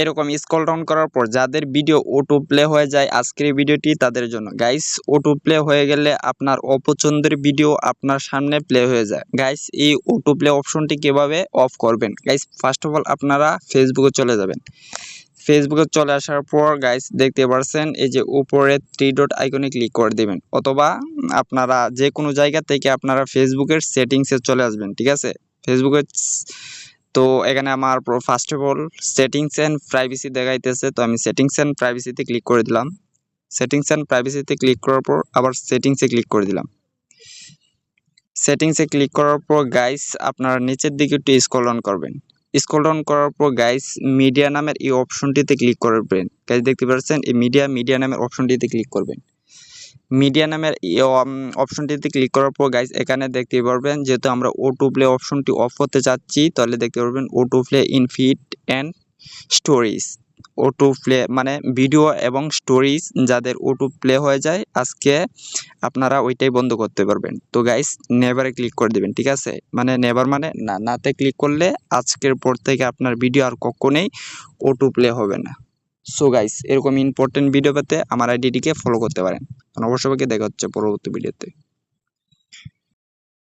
এরকম scroll down করার পর যাদের ভিডিও অটো প্লে হয়ে যায়, আজকের ভিডিওটি তাদের জন্য। গাইস অটো প্লে হয়ে গেলে আপনার অপছন্দের ভিডিও আপনার সামনে প্লে হয়ে যায়। গাইস এই অটো প্লে অপশনটি কীভাবে অফ করবেন? গাইস ফার্স্ট অফ অল আপনারা ফেসবুকে চলে যাবেন। ফেসবুকে চলে আসার পর গাইস দেখতে পারছেন, এই যে উপরে থ্রি ডট আইকনে ক্লিক করে দেবেন। অথবা আপনারা যে কোনো জায়গা থেকে আপনারা ফেসবুকের সেটিংসে চলে আসবেন, ঠিক আছে? ফেসবুকের তো এখানে আমার first of all settings and privacy দেখাইতেছে, তো আমি সেটিংস অ্যান্ড প্রাইভেসিতে ক্লিক করে দিলাম। সেটিংস অ্যান্ড প্রাইভেসিতে ক্লিক করার পর, আবার সেটিংসে ক্লিক করে দিলাম। সেটিংসে ক্লিক করার পর গাইস আপনারা নিচের দিকে একটু স্ক্রল অন করবেন। স্ক্রল ডাউন করার পর গাইস মিডিয়া নামের এই অপশনটিতে ক্লিক করবেন। গাইস দেখতে পাচ্ছেন, এই মিডিয়া মিডিয়া নামের অপশনটিতে ক্লিক করবেন। মিডিয়া নামের অপশনটিতে ক্লিক করার পর গাইস এখানে দেখতে পারবেন, যেহেতু আমরা অটো প্লে অপশনটি অফ করতে চাচ্ছি, তাহলে দেখতে পারবেন autoplay in feed and stories autoplay মানে ভিডিও এবং স্টোরিজ যাদের অটো প্লে হয়ে যায়, আজকে আপনারা ওইটাই বন্ধ করতে পারবেন। তো গাইস নেভারে ক্লিক করে দেবেন, ঠিক আছে? মানে নেভার মানে না, নাতে ক্লিক করলে আজকের পর থেকে আপনার ভিডিও আর কখনোই অটো প্লে হবে না। সো গাইস এরকম ইম্পর্টেন্ট ভিডিও পেতে আমার আইডিটিকে ফলো করতে পারেন। অবশ্যই দেখা হচ্ছে পরবর্তী ভিডিওতে